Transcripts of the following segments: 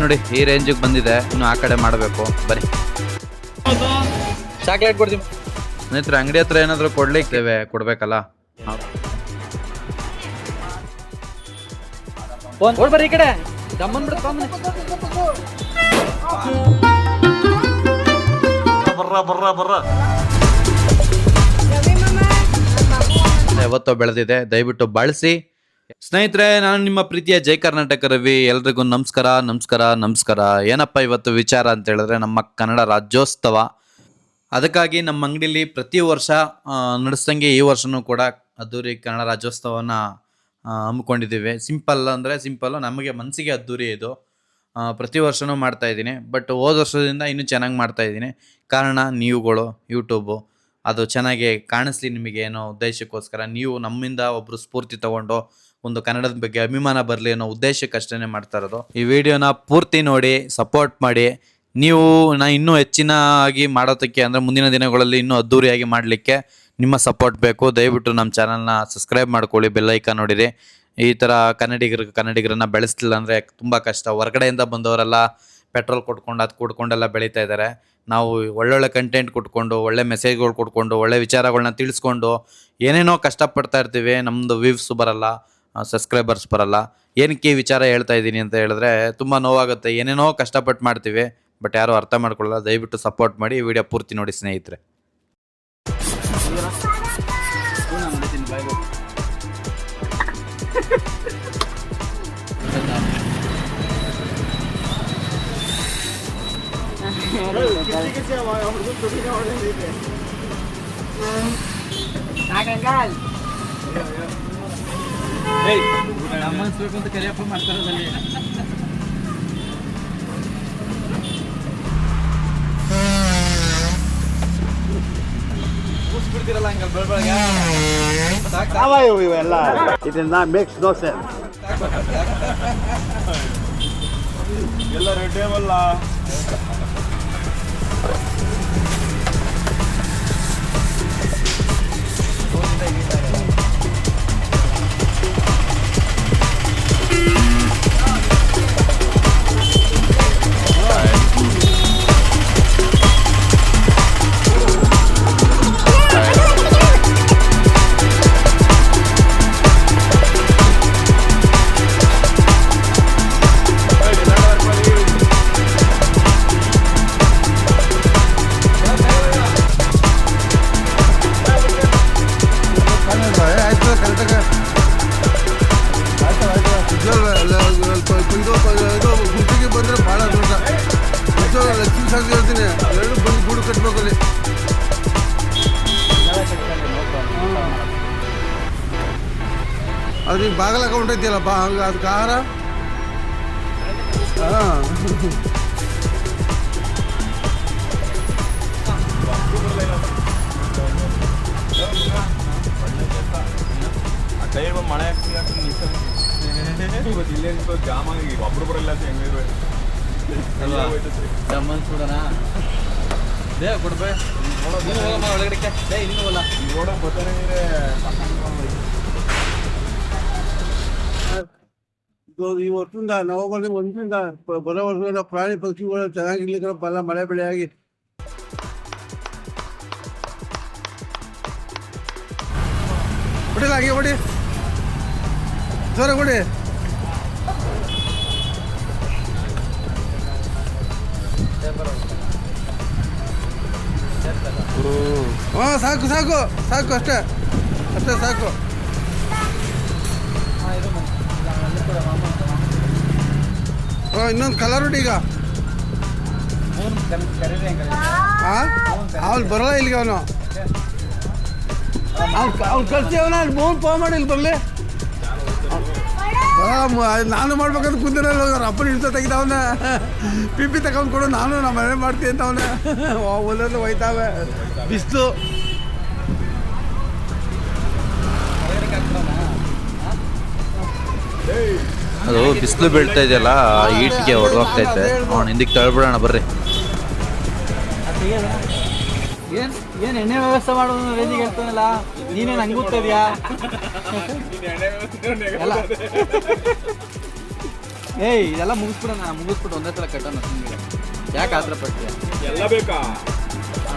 ನೋಡಿ ಈ ರೇಂಜಿಗೆ ಬಂದಿದೆ. ಇನ್ನು ಆ ಕಡೆ ಮಾಡಬೇಕು. ಬರಿ ಚಾಕ್ಲೇಟ್ ಕೊಡ್ತೀನಿ. ಸ್ನೇಹಿತರೆ ಅಂಗಡಿ ಹತ್ರ ಏನಾದರೂ ಕೊಡ್ಲಿಕ್ಕೆ ಕೊಡ್ಬೇಕಲ್ಲ? ಬರ್ರಿ ಈ ಕಡೆ. ದಮ್ಮನ್ ಬಿಡ್ತ ಯಾವತ್ತೋ ಬೆಳೆದಿದೆ, ದಯವಿಟ್ಟು ಬಳಸಿ. ಸ್ನೇಹಿತರೆ, ನಾನು ನಿಮ್ಮ ಪ್ರೀತಿಯ ಜೈ ಕರ್ನಾಟಕ ರವಿ. ಎಲ್ರಿಗೂ ನಮಸ್ಕಾರ ನಮಸ್ಕಾರ ನಮಸ್ಕಾರ. ಏನಪ್ಪ ಇವತ್ತು ವಿಚಾರ ಅಂತ ಹೇಳಿದ್ರೆ, ನಮ್ಮ ಕನ್ನಡ ರಾಜ್ಯೋತ್ಸವ. ಅದಕ್ಕಾಗಿ ನಮ್ಮ ಅಂಗಡಿಲಿ ಪ್ರತಿ ವರ್ಷ ನಡೆಸಿದಂಗೆ ಈ ವರ್ಷನೂ ಕೂಡ ಅದ್ದೂರಿ ಕನ್ನಡ ರಾಜ್ಯೋತ್ಸವನ ಹಮ್ಮಿಕೊಂಡಿದ್ದೀವಿ. ಸಿಂಪಲ್ ಅಂದರೆ ಸಿಂಪಲ್ಲು, ನಮಗೆ ಮನಸ್ಸಿಗೆ ಅದ್ದೂರಿ ಇದು. ಪ್ರತಿ ವರ್ಷನೂ ಮಾಡ್ತಾ ಇದ್ದೀನಿ. ಬಟ್ ಹೋದ ವರ್ಷದಿಂದ ಇನ್ನೂ ಚೆನ್ನಾಗಿ ಮಾಡ್ತಾ ಇದ್ದೀನಿ. ಕಾರಣ, ನೀವುಗಳು, ಯೂಟ್ಯೂಬು. ಅದು ಚೆನ್ನಾಗಿ ಕಾಣಿಸ್ಲಿ ನಿಮಗೆ ಏನೋ ಉದ್ದೇಶಕ್ಕೋಸ್ಕರ ನೀವು ನಮ್ಮಿಂದ ಒಬ್ಬರು ಸ್ಫೂರ್ತಿ ತಗೊಂಡು ಒಂದು ಕನ್ನಡದ ಬಗ್ಗೆ ಅಭಿಮಾನ ಬರಲಿ ಅನ್ನೋ ಉದ್ದೇಶಕ್ಕಷ್ಟೇ ಮಾಡ್ತಾ ಇರೋದು. ಈ ವಿಡಿಯೋನ ಪೂರ್ತಿ ನೋಡಿ ಸಪೋರ್ಟ್ ಮಾಡಿ. ನೀವು ನಾ ಇನ್ನೂ ಹೆಚ್ಚಿನ ಆಗಿ ಮಾಡೋದಕ್ಕೆ ಅಂದರೆ ಮುಂದಿನ ದಿನಗಳಲ್ಲಿ ಇನ್ನೂ ಅದ್ದೂರಿಯಾಗಿ ಮಾಡಲಿಕ್ಕೆ ನಿಮ್ಮ ಸಪೋರ್ಟ್ ಬೇಕು. ದಯವಿಟ್ಟು ನಮ್ಮ ಚಾನಲ್ನ ಸಬ್ಸ್ಕ್ರೈಬ್ ಮಾಡ್ಕೊಳ್ಳಿ ಬೆಲ್ಲೈಕನ್ ನೋಡಿರಿ. ಈ ಥರ ಕನ್ನಡಿಗರು, ಕನ್ನಡಿಗರನ್ನ ಬೆಳೆಸ್ತಿಲ್ಲ ಅಂದರೆ ತುಂಬ ಕಷ್ಟ. ಹೊರಗಡೆಯಿಂದ ಬಂದವರೆಲ್ಲ ಪೆಟ್ರೋಲ್ ಕೊಟ್ಕೊಂಡು ಅದು ಕೊಟ್ಕೊಂಡೆಲ್ಲ ಬೆಳೀತಾ ಇದ್ದಾರೆ. ನಾವು ಒಳ್ಳೊಳ್ಳೆ ಕಂಟೆಂಟ್ ಕೊಟ್ಕೊಂಡು, ಒಳ್ಳೆ ಮೆಸೇಜ್ಗಳು ಕೊಟ್ಕೊಂಡು, ಒಳ್ಳೆ ವಿಚಾರಗಳನ್ನ ತಿಳಿಸ್ಕೊಂಡು ಏನೇನೋ ಕಷ್ಟಪಡ್ತಾ ಇರ್ತೀವಿ ನಮ್ಮದು ವ್ಯೂವ್ಸ್ ಬರಲ್ಲ ಸಬ್ಸ್ಕ್ರೈಬರ್ಸ್ ಬರಲ್ಲ, ಏನಕ್ಕೆ ವಿಚಾರ ಹೇಳ್ತಾ ಇದ್ದೀನಿ ಅಂತ ಹೇಳಿದ್ರೆ ತುಂಬ ನೋವಾಗುತ್ತೆ, ಏನೇನೋ ಕಷ್ಟಪಟ್ಟು ಮಾಡ್ತೀವಿ ಬಟ್ ಯಾರೂ ಅರ್ಥ ಮಾಡ್ಕೊಳ್ಳಲ್ಲ, ದಯವಿಟ್ಟು ಸಪೋರ್ಟ್ ಮಾಡಿ ವಿಡಿಯೋ ಪೂರ್ತಿ ನೋಡಿ ಸ್ನೇಹಿತರೆ. ಗಮನಿಸ್ಬೇಕು ಅಂತ ಕರಿಯಪ್ಪ ಮಾಡ್ತಾರದಲ್ಲಿ ಬಿಡ್ತಿರಲ್ಲ ಹಂಗಲ್ ಬೆಳಬೆಳಗ ಯಾವ ಇವು ಇವೆಲ್ಲ ಇದನ್ನ ಮೇಕ್ಸ್ ನೋ ಸೆನ್ಸ್ ಎಲ್ಲ ರೆಡ್ಡೇವಲ್ಲ ಬಾಗಲ ಅಕೌಂಟ್ ಐತಿಯಲ್ಲಪ್ಪ ಹಂಗೆ ಅದಕ್ಕೆ ಆಹಾರ ಹಾಂ ಮಳೆ ಇಲ್ಲೇ ಜಾಮ್ ಆಗಿ ಒಬ್ರು ಬರಲ್ಲ ಹೆಂಗಿರ್ಬೇಕು ಗಮನಿಸ್ಬಿಡೋಣ ಬೇಗ ಕೊಡ್ಬೇ ನೀನು ಹೋಗಮ್ಮ ಒಳಗಡೆ ಏ ನೀನು ಹೋಗಲ್ಲ ನೋಡ ಬರ್ತಾನೆ ವರ್ಷದಿಂದ ನವೆಂಬರ್ ಒಂದರಿಂದ ಬರೋ ವರ್ಷದಿಂದ ಪ್ರಾಣಿ ಪಕ್ಷಿಗಳು ಚೆನ್ನಾಗಿರ್ಲಿ ಎಲ್ಲ ಮಳೆ ಬೆಳೆ ಆಗಿ ಹಾಗೆ ಸಾಕು ಸಾಕು ಸಾಕು ಅಷ್ಟೇ. ಅಷ್ಟೇ ಸಾಕು. ಇನ್ನೊಂದು ಕಲರ್ ಹೊಡಿ ಈಗ. ಅವ್ನು ಬರಲ್ಲ ಇಲ್ಲಿಗೆ ಅವನು. ಅವ್ನು ಅವ್ನು ಕಳ್ಸಿ ಅವನ, ಅಲ್ಲಿ ಫೋನ್ ಮಾಡಿ ಇಲ್ಲಿ ಬರಲಿ. ನಾನು ಮಾಡ್ಬೇಕಂತ ಕುಂದಿರಲ್ಲ ಅಪ್ಪನ ಹಿಡಿತ ತೆಗಿದವನ ಪಿ ಪಿ ತಗೊಂಡು ಕೊಡು, ನಾನು ನಮ್ಮ ಮನೆ ಮಾಡ್ತೀನಿ ಅಂತ ಅವನ. ಒಂದೊಂದು ಹೋಯ್ತಾವೆ. ಬಿಸ್ಲು. ಅದು ಬಿಸಿಲು ಬೀಳ್ತಾ ಇದೆಯಲ್ಲ ಈಟ್ಗೆ ಹೊಡೆದೋಗ್ತಾ ಇದ್ದೆ. ಅವ್ನು ಹಿಂದಕ್ಕೆ ತಳ್ಬಿಡೋಣ ಬರ್ರಿ. ಏನು ಏನ್ ಎಣ್ಣೆ ವ್ಯವಸ್ಥೆ ಮಾಡೋದು ರೇಂಜಿಗೆ ಹೇಳ್ತಾನಲ್ಲ? ನೀನೇ ನಂಗೆ ಗೊತ್ತದ್ಯಾ ಏಯ್ ಇದೆಲ್ಲ ಮುಗಿಸ್ಬಿಡೋಣ ಮುಗಿಸ್ಬಿಟ್ಟು ಒಂದೇ ಸಲ ಕಟ್ಟೋಣ ಸುಮ್ಮನೆ ಯಾಕೆ ಆತರ ಪಡ್ತೀಯ ಎಲ್ಲ ಬೇಕಾ?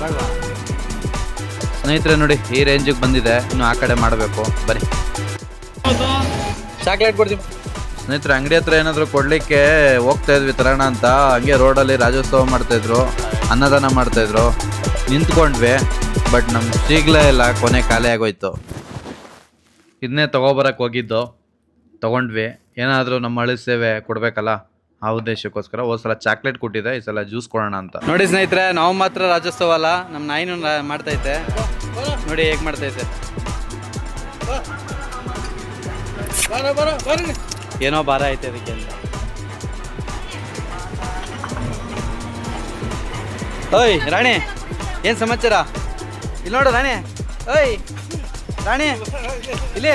ಬೇಡ್ವಾ? ಸ್ನೇಹಿತರೆ ನೋಡಿ ಈ ರೇಂಜಿಗೆ ಬಂದಿದೆ. ಇನ್ನು ಆ ಕಡೆ ಮಾಡಬೇಕು. ಬನ್ನಿ. ಚಾಕ್ಲೇಟ್ ಕೊಡ್ತೀನಿ. ಸ್ನೇಹಿತರೆ, ಅಂಗಡಿ ಹತ್ರ ಏನಾದರೂ ಕೊಡ್ಲಿಕ್ಕೆ ಹೋಗ್ತಾ ಇದ್ವಿ ತರೋಣ ಅಂತ. ಹಂಗೆ ರೋಡಲ್ಲಿ ರಾಜ್ಯೋತ್ಸವ ಮಾಡ್ತಾ ಇದ್ರು, ಅನ್ನದಾನ ಮಾಡ್ತಾ ಇದ್ರು. ನಿಂತ್ಕೊಂಡ್ವಿ, ಬಟ್ ನಮ್ಗೆ ಸಿಗ್ಲೇ ಇಲ್ಲ, ಕೊನೆ ಖಾಲಿ ಆಗೋಯ್ತು. ಇದನ್ನೇ ತೊಗೊಬರಕ್ಕೆ ಹೋಗಿದ್ದು, ತಗೊಂಡ್ವಿ. ಏನಾದರೂ ನಮ್ಮ ಹಳಿ ಸೇವೆ ಕೊಡಬೇಕಲ್ಲ, ಆ ಉದ್ದೇಶಕ್ಕೋಸ್ಕರ ಹೋದ್ ಸಲ ಚಾಕ್ಲೇಟ್ ಕೊಟ್ಟಿದೆ, ಈ ಸಲ ಜ್ಯೂಸ್ ಕೊಡೋಣ ಅಂತ. ನೋಡಿ ಸ್ನೇಹಿತರೆ, ನಾವು ಮಾತ್ರ ರಾಜ್ಯೋತ್ಸವ ಅಲ್ಲ ನಮ್ಮ ನಾಯಿನೂ ರಾ- ಮಾಡ್ತೈತೆ. ನೋಡಿ ಹೇಗೆ ಮಾಡ್ತೈತೆ. ಏನೋ ಭಾರ ಐತೆ ಅದಕ್ಕೆ ಅಂತ. ಓಯ್, ರಾಣಿ, ಏನು ಸಮಾಚಾರ? ಇಲ್ಲಿ ನೋಡು ರಾಣಿ. ಓಯ್, ರಾಣಿ, ಇಲ್ಲಿ.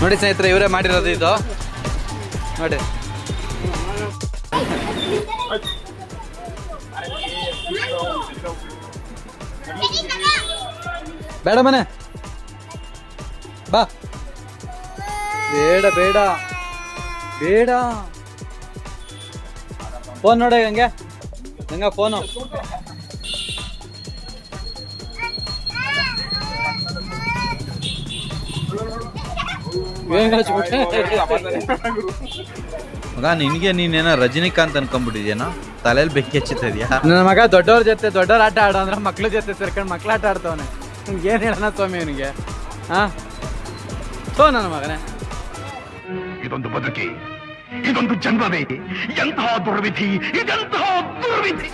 ನೋಡಿ ಸ್ನೇಹಿತರೆ, ಇವರೇ ಮಾಡಿರೋದು ಇದು. ನೋಡಿ. ಬೇಡ ಮನೆ. ಬಾ. ಬೇಡ ಬೇಡ. ಬೇಡ. ಫೋನ್ ನೋಡ ಹಂಗೆ. ಹಂಗ ಫೋನು ಮಗ ನಿನ್ಗೆ ನೀನೇನೋ ರಜನಿಕಾಂತ್ ಅನ್ಕೊಂಡ್ಬಿಟ್ಟಿದ್ಯೇನೋ? ತಲೆಯಲ್ಲಿ ಬೆಂಕಿ ಹಚ್ಚುತ್ತಾ ಇದೆಯಾ? ನನ್ನ ಮಗ ದೊಡ್ಡವ್ರ ಜೊತೆ ದೊಡ್ಡವ್ರ ಆಟ ಆಡೋ ಅಂದ್ರೆ ಮಕ್ಳ ಜೊತೆ ಸೇರ್ಕೊಂಡು ಮಕ್ಳ ಆಟ ಆಡ್ತಾವನೆ. ಏನ್ ಹೇಳೋಣ ಸ್ವಾಮಿ ಅವನಿಗೆ? ಹಾ ಸೋ ನನ್ನ ಮಗನೇ. ಇದೊಂದು ಬದುಕಿ ಇದೊಂದು ಜನ್ಮವೇ ಎಂತಹ ದುರ್ವಿಧಿ ಇದೆಂತಹ ದುರ್ವಿಧಿ.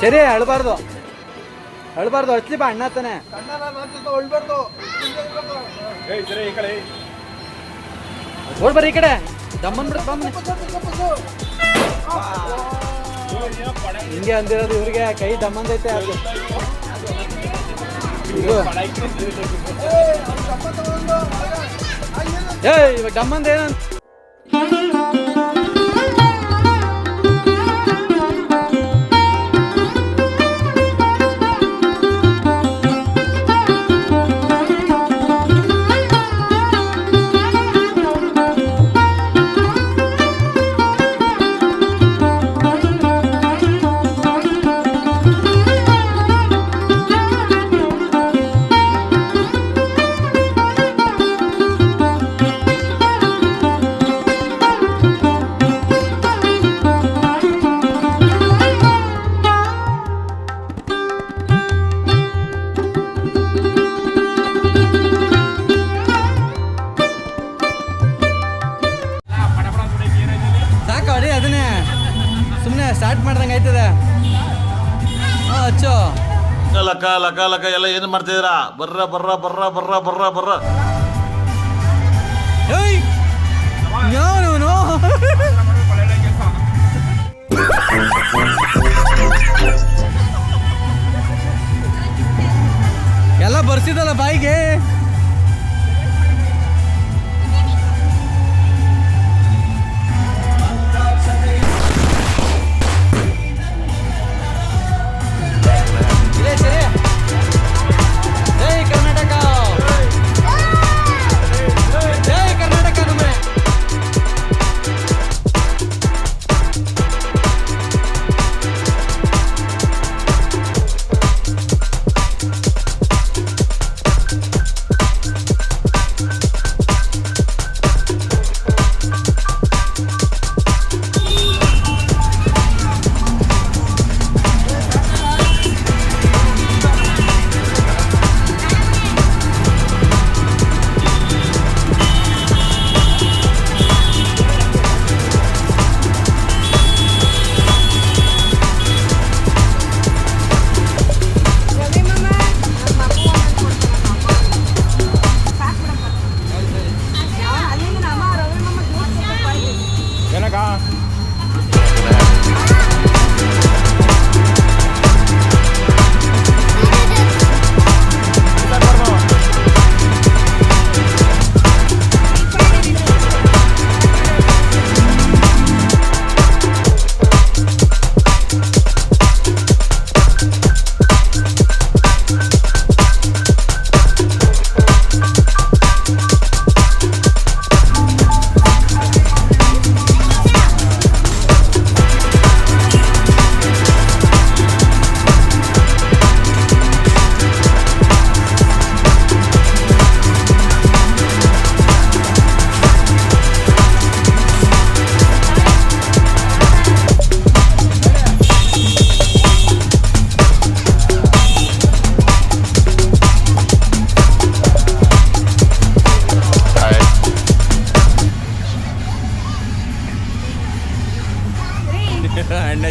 ಸರಿ ಅಳ್ಬಾರ್ದು. ಅಳ್ಬಾರ್ದು ಹಚ್ಲಿ ಬಾ ಅಣ್ಣ ತಾನೆ ಓಡ್ಬರ್ರಿ ಈ ಕಡೆ. ದಮ್ಮನ್ ಬಿಡ ಹಿಂಗೆ ಅಂದಿರೋದು ಇವ್ರಿಗೆ, ಕೈ ದಮ್ಮಂದೈತೆ ಅದು. ಏಯ್, ಇವಾಗ ದಮ್ಮಂದ ಏನಂತ? ಸ್ಟಾರ್ಟ್ ಮಾಡ್ದಂಗೆ ಆಯ್ತದೆ. ಹಾಂ ಲಕ್ಕ ಲಕ ಲಕ ಲಕ ಎಲ್ಲ ಏನು ಮಾಡ್ತಿದ್ದೀರಾ? ಬರ್ರ ಬರ್ರ ಬರ್ರ ಬರ್ರ ಬರ್ರ ಬರ್ರ. ಏಯ್ ಯಾವನು ಎಲ್ಲ ಬರ್ಸಿದಲ್ಲ ಬಾಯಿಗೆ?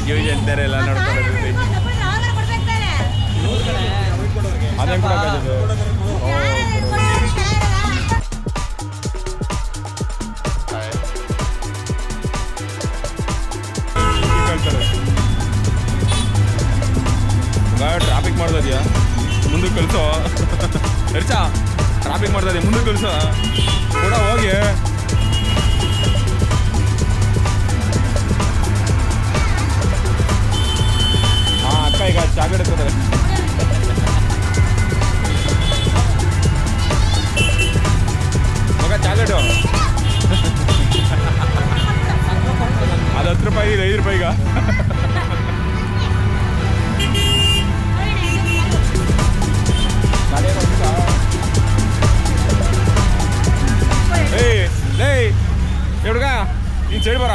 ಗಿವ್ ಅಂತಾರೆ ಎಲ್ಲ ನೋಡ್ಕೊಂಡಿರ್ತೀವಿ ಕೊಡೋಕ್ಕಾಗದು ಟ್ರಾಫಿಕ್ ಮಾಡ್ತಾ ಇದೆಯಾ? ಮುಂದಕ್ಕೆ ಕಳಿಸೋ. ಹರ್ಷ ಟ್ರಾಫಿಕ್ ಮಾಡ್ತಾ ಇದೆಯಾ? ಮುಂದಕ್ಕೆ ಕಳಿಸೋ. ಕೂಡ ಹೋಗಿ. ಈಗ ಚಾಕ್ಲೇಟ್ ಎತ್ಕೋತಾರೆ ಮಗ, ಚಾಕ್ಲೇಟು. ಅದು ಹತ್ತು ರೂಪಾಯಿ, ಇದು ಐದು ರೂಪಾಯಿ ಈಗ. ಏಯ್ ಲೇ ಹುಡುಗ, ನೀನು ಸೈಡ್ ಬರ.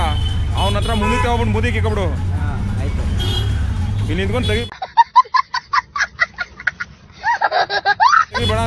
ಅವನ ಹತ್ರ ಮುಂದಕ್ಕೆ ಹೋಗ್ಬಿಟ್ಟು ಮುದಿ ಇಕ್ಕೊಬಿಡು ಇಲ್ಲಿ ನಿಂತ್ಕೊಂಡು ತೆಗಿ ತೆಗಿ ಬೇಡ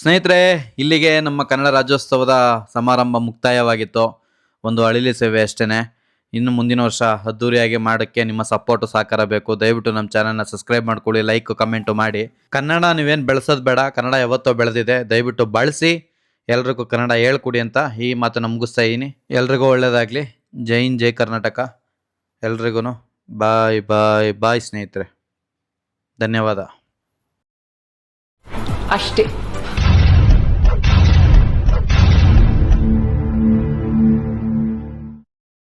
ಸ್ನೇಹಿತರೆ, ಇಲ್ಲಿಗೆ ನಮ್ಮ ಕನ್ನಡ ರಾಜ್ಯೋತ್ಸವದ ಸಮಾರಂಭ ಮುಕ್ತಾಯವಾಗಿತ್ತು. ಒಂದು ಅಳಿಲಿ ಸೇವೆ ಅಷ್ಟೇ ಇನ್ನು ಮುಂದಿನ ವರ್ಷ ಅದ್ದೂರಿಯಾಗಿ ಮಾಡೋಕ್ಕೆ ನಿಮ್ಮ ಸಪೋರ್ಟು, ಸಹಕಾರ ಬೇಕು. ದಯವಿಟ್ಟು ನಮ್ಮ ಚಾನಲ್ನ ಸಬ್ಸ್ಕ್ರೈಬ್ ಮಾಡ್ಕೊಳ್ಳಿ, ಲೈಕ್, ಕಮೆಂಟು ಮಾಡಿ. ಕನ್ನಡ ನೀವೇನು ಬೆಳೆಸೋದು ಬೇಡ, ಕನ್ನಡ ಯಾವತ್ತೋ ಬೆಳೆದಿದೆ. ದಯವಿಟ್ಟು ಬಳಸಿ. ಎಲ್ರಿಗೂ ಕನ್ನಡ ಹೇಳ್ಕೊಡಿ ಅಂತ ಈ ಮಾತನ್ನು ಮುಗಿಸ್ತಾ ಇದ್ದೀನಿ. ಎಲ್ರಿಗೂ ಒಳ್ಳೆಯದಾಗಲಿ ಜೈ ಹಿಂದ್, ಜೈ ಕರ್ನಾಟಕ. ಎಲ್ರಿಗೂ ಬಾಯ್ ಬಾಯ್ ಬಾಯ್ ಸ್ನೇಹಿತರೆ. ಧನ್ಯವಾದ. ಅಷ್ಟೇ.